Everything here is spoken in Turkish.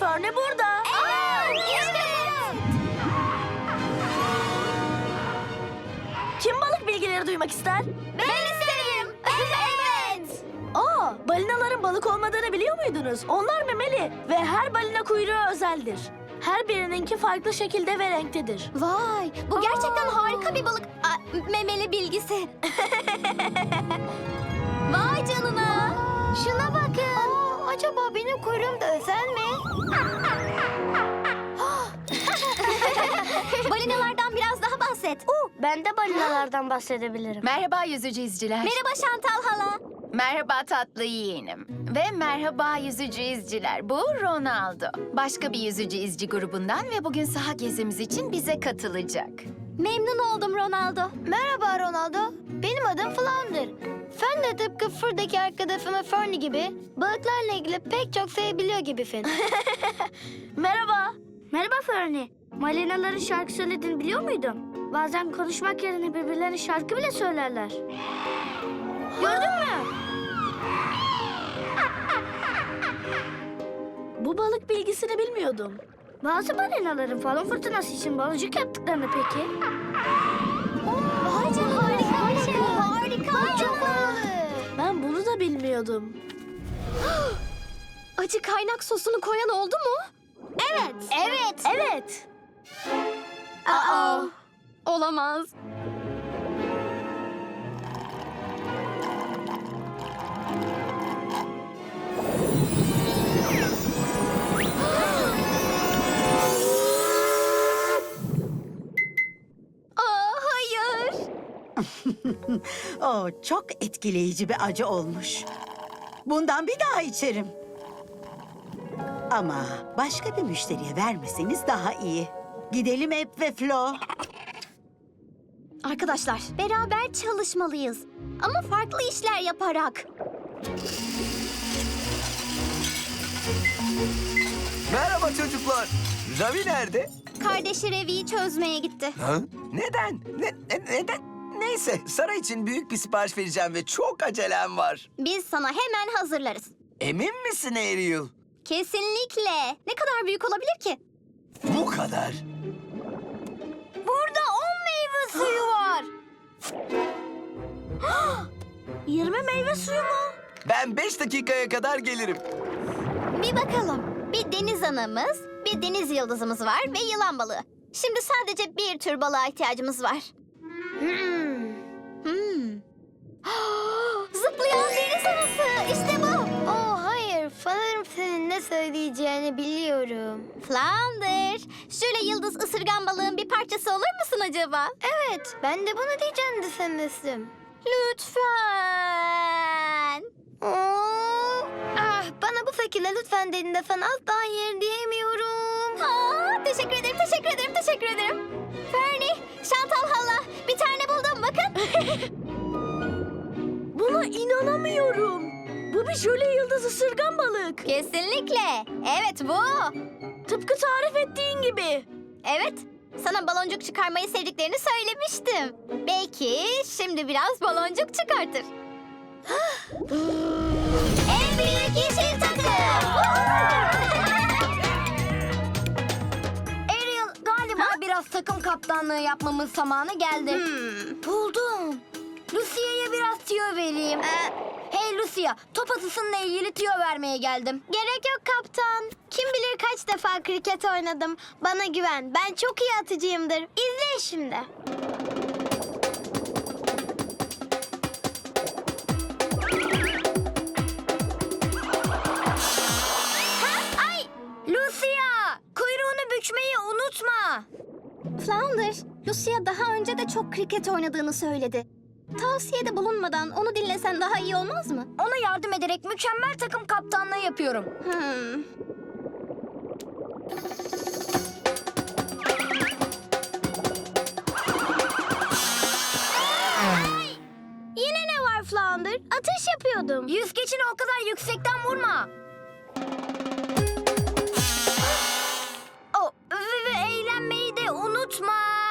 Fernie burada. Evet, işte Kim balık bilgileri duymak ister? Ben isterim. Evet. Aa, balinaların balık olmadığını biliyor muydunuz? Onlar memeli ve her balina kuyruğu özeldir. Her birininki farklı şekilde ve renktedir. Vay, bu gerçekten harika bir balık. Aa, memeli bilgisi. Vay canına. Şuna bakın. acaba benim kuyruğum da özel bahset. Ben de balinalardan bahsedebilirim. Merhaba yüzücü izciler. Merhaba Şantal hala. Merhaba tatlı yeğenim. Ve merhaba yüzücü izciler. Bu Ronaldo. Başka bir yüzücü izci grubundan ve bugün saha gezimiz için bize katılacak. Memnun oldum Ronaldo. Merhaba Ronaldo. Benim adım Flounder. Fen de tıpkı Fır'daki arkadaşımı Fernie gibi balıklarla ilgili pek çok şey biliyor gibisin. Merhaba. Merhaba Fernie. Balinaların şarkı söylediğini biliyor muydun? Bazen konuşmak yerine birbirlerine şarkı bile söylerler. Gördün mü? Bu balık bilgisini bilmiyordum. Bazı balinaların falan fırtınası için balıcık yaptıklarını peki? Vay canına harika bir şey. Harika. Ben bunu da bilmiyordum. Acı kaynak sosunu koyan oldu mu? Evet. Evet. Evet. Aa. Olamaz. Aa, hayır. O çok etkileyici bir acı olmuş. Bundan bir daha içerim. Ama başka bir müşteriye vermeseniz daha iyi. Gidelim Ep ve Flo. Arkadaşlar, beraber çalışmalıyız. Ama farklı işler yaparak. Merhaba çocuklar. Ravi nerede? Kardeşi Revi'yi çözmeye gitti. Ha? Neden? Ne, ne- neden? Neyse, Sara için büyük bir sipariş vereceğim ve çok acelem var. Biz sana hemen hazırlarız. Emin misin Ariel? Kesinlikle. Ne kadar büyük olabilir ki? Bu kadar. 20 meyve suyu mu? Ben beş dakikaya kadar gelirim. Bir bakalım. Bir deniz anamız, bir deniz yıldızımız var ve yılan balığı. Şimdi sadece bir tür balığa ihtiyacımız var. Hmm. Hmm. Ne söyleyeceğini biliyorum. Flounder. Şöyle yıldız ısırgan balığın bir parçası olur musun acaba? Evet. Ben de bunu diyeceğini düşünmüştüm. Lütfen. Ah, bana bu şekilde lütfen dediğinde sana asla hayır diyemiyorum. Aa, teşekkür ederim, teşekkür ederim, teşekkür yıldız ısırgan balık. Kesinlikle. Evet bu. Tıpkı tarif ettiğin gibi. Evet. Sana baloncuk çıkarmayı sevdiklerini söylemiştim. Belki şimdi biraz baloncuk çıkartır. en büyük yeşil takım. Ariel galiba biraz takım kaptanlığı yapmamın zamanı geldi. Hmm. Buldum. Lucia'ya biraz tüyo vereyim. Lucia, top atısınla ilgili tüyo vermeye geldim. Gerek yok kaptan. Kim bilir kaç defa kriket oynadım. Bana güven. Ben çok iyi atıcıyımdır. İzle şimdi. Ay! Lucia, kuyruğunu bükmeyi unutma. Flounder, Lucia daha önce de çok kriket oynadığını söyledi. Tavsiyede bulunmadan onu dinlesen daha iyi olmaz mı? Ona yardım ederek mükemmel takım kaptanlığı yapıyorum. Hmm. Yine ne var Flounder? Atış yapıyordum. Yüzgeçini o kadar yüksekten vurma. Oh, ve, ve eğlenmeyi de unutma.